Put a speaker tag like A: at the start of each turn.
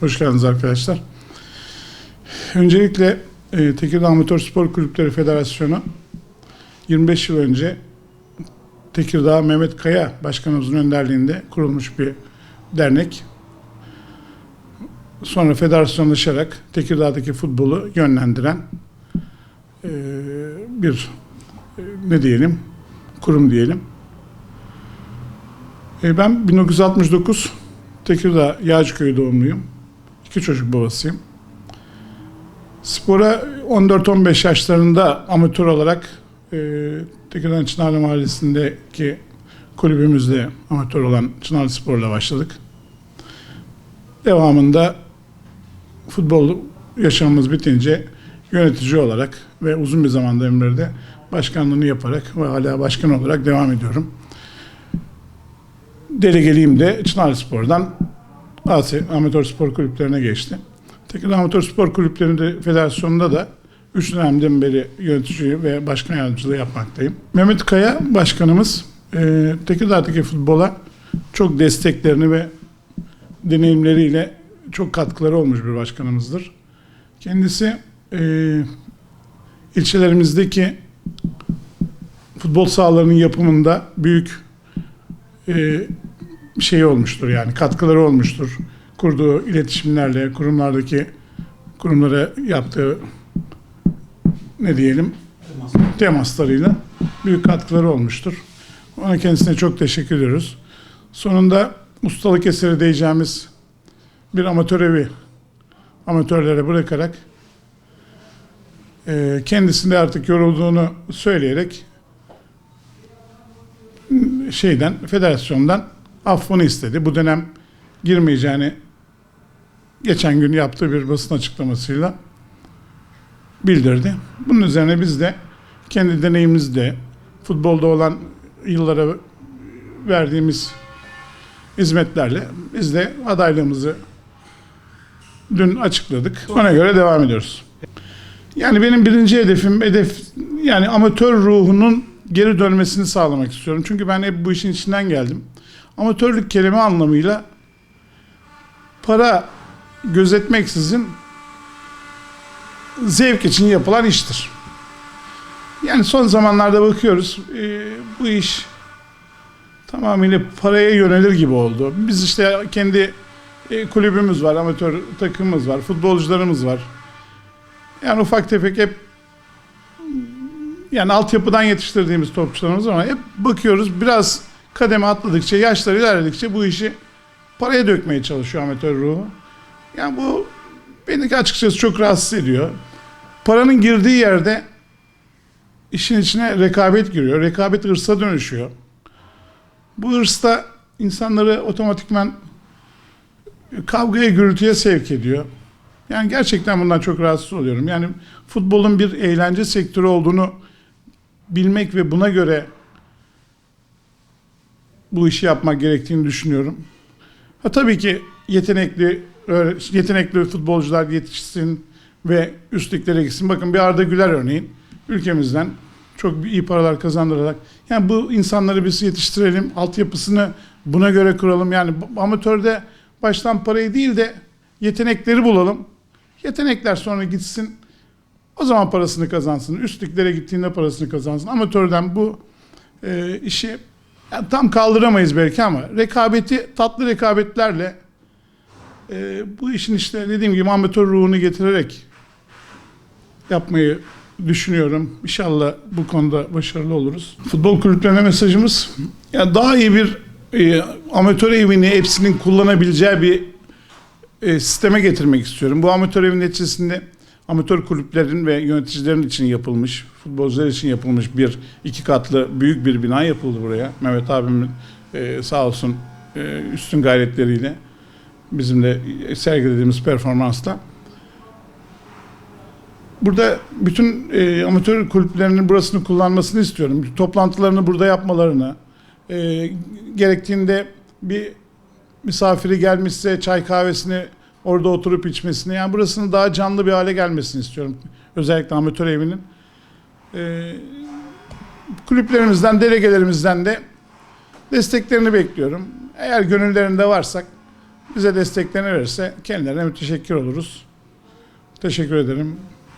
A: Hoş geldiniz arkadaşlar. Öncelikle e, Tekirdağ Amatör Spor Kulüpleri Federasyonu 25 yıl önce Tekirdağ Mehmet Kaya Başkanımızın önderliğinde kurulmuş bir dernek. Sonra federasyonlaşarak Tekirdağ'daki futbolu yönlendiren e, bir e, ne diyelim kurum diyelim. E, ben 1969 Tekirdağ Yağcıköy doğumluyum. İki çocuk babasıyım. Spora 14-15 yaşlarında amatör olarak e, Tekirdağ Çınarlı Mahallesi'ndeki kulübümüzde amatör olan Çınarlı Spor'la başladık. Devamında futbol yaşamımız bitince yönetici olarak ve uzun bir zamandan beri de başkanlığını yaparak ve hala başkan olarak devam ediyorum. Delegeliğim de Çınarlı Spor'dan Asya Amatör Spor Kulüplerine geçti. Tekirdağ Amatör Spor Kulüplerinde Federasyonunda da 3 dönemden beri yönetici ve başkan yardımcılığı yapmaktayım. Mehmet Kaya başkanımız e, Tekirdağ'daki futbola çok desteklerini ve deneyimleriyle çok katkıları olmuş bir başkanımızdır. Kendisi e, ilçelerimizdeki futbol sahalarının yapımında büyük e, şey olmuştur yani katkıları olmuştur. Kurduğu iletişimlerle kurumlardaki kurumlara yaptığı ne diyelim temaslarıyla büyük katkıları olmuştur. Ona kendisine çok teşekkür ediyoruz. Sonunda ustalık eseri diyeceğimiz bir amatör evi amatörlere bırakarak e, kendisinde artık yorulduğunu söyleyerek şeyden federasyondan affını istedi. Bu dönem girmeyeceğini geçen gün yaptığı bir basın açıklamasıyla bildirdi. Bunun üzerine biz de kendi deneyimimizde futbolda olan yıllara verdiğimiz hizmetlerle biz de adaylığımızı dün açıkladık. Ona göre devam ediyoruz. Yani benim birinci hedefim hedef yani amatör ruhunun geri dönmesini sağlamak istiyorum. Çünkü ben hep bu işin içinden geldim. Amatörlük kelime anlamıyla para gözetmeksizin zevk için yapılan iştir. Yani son zamanlarda bakıyoruz e, bu iş tamamıyla paraya yönelir gibi oldu. Biz işte kendi e, kulübümüz var, amatör takımımız var, futbolcularımız var. Yani ufak tefek hep yani altyapıdan yetiştirdiğimiz topçularımız ama hep bakıyoruz biraz kademe atladıkça, yaşlar ilerledikçe bu işi paraya dökmeye çalışıyor amatör ruhu. Yani bu beni açıkçası çok rahatsız ediyor. Paranın girdiği yerde işin içine rekabet giriyor. Rekabet hırsa dönüşüyor. Bu hırsta insanları otomatikman kavgaya, gürültüye sevk ediyor. Yani gerçekten bundan çok rahatsız oluyorum. Yani futbolun bir eğlence sektörü olduğunu bilmek ve buna göre bu işi yapmak gerektiğini düşünüyorum. Ha tabii ki yetenekli yetenekli futbolcular yetişsin ve üstlüklere gitsin. Bakın bir Arda Güler örneğin ülkemizden çok iyi paralar kazandırarak yani bu insanları biz yetiştirelim, altyapısını buna göre kuralım. Yani amatörde baştan parayı değil de yetenekleri bulalım. Yetenekler sonra gitsin. O zaman parasını kazansın. Üstlüklere gittiğinde parasını kazansın. Amatörden bu e, işi yani tam kaldıramayız belki ama rekabeti tatlı rekabetlerle e, bu işin işte dediğim gibi amatör ruhunu getirerek yapmayı düşünüyorum. İnşallah bu konuda başarılı oluruz. Futbol kulüplerine mesajımız ya daha iyi bir e, amatör evini hepsinin kullanabileceği bir e, sisteme getirmek istiyorum. Bu amatör evin neticesinde amatör kulüplerin ve yöneticilerin için yapılmış, futbolcular için yapılmış bir iki katlı büyük bir bina yapıldı buraya. Mehmet abimin e, sağ olsun e, üstün gayretleriyle bizim de sergilediğimiz performansla. Burada bütün e, amatör kulüplerinin burasını kullanmasını istiyorum. Toplantılarını burada yapmalarını, e, gerektiğinde bir misafiri gelmişse çay kahvesini orada oturup içmesini yani burasının daha canlı bir hale gelmesini istiyorum. Özellikle amatör evinin. Ee, kulüplerimizden, delegelerimizden de desteklerini bekliyorum. Eğer gönüllerinde varsak bize desteklerini verirse kendilerine müteşekkir oluruz. Teşekkür ederim.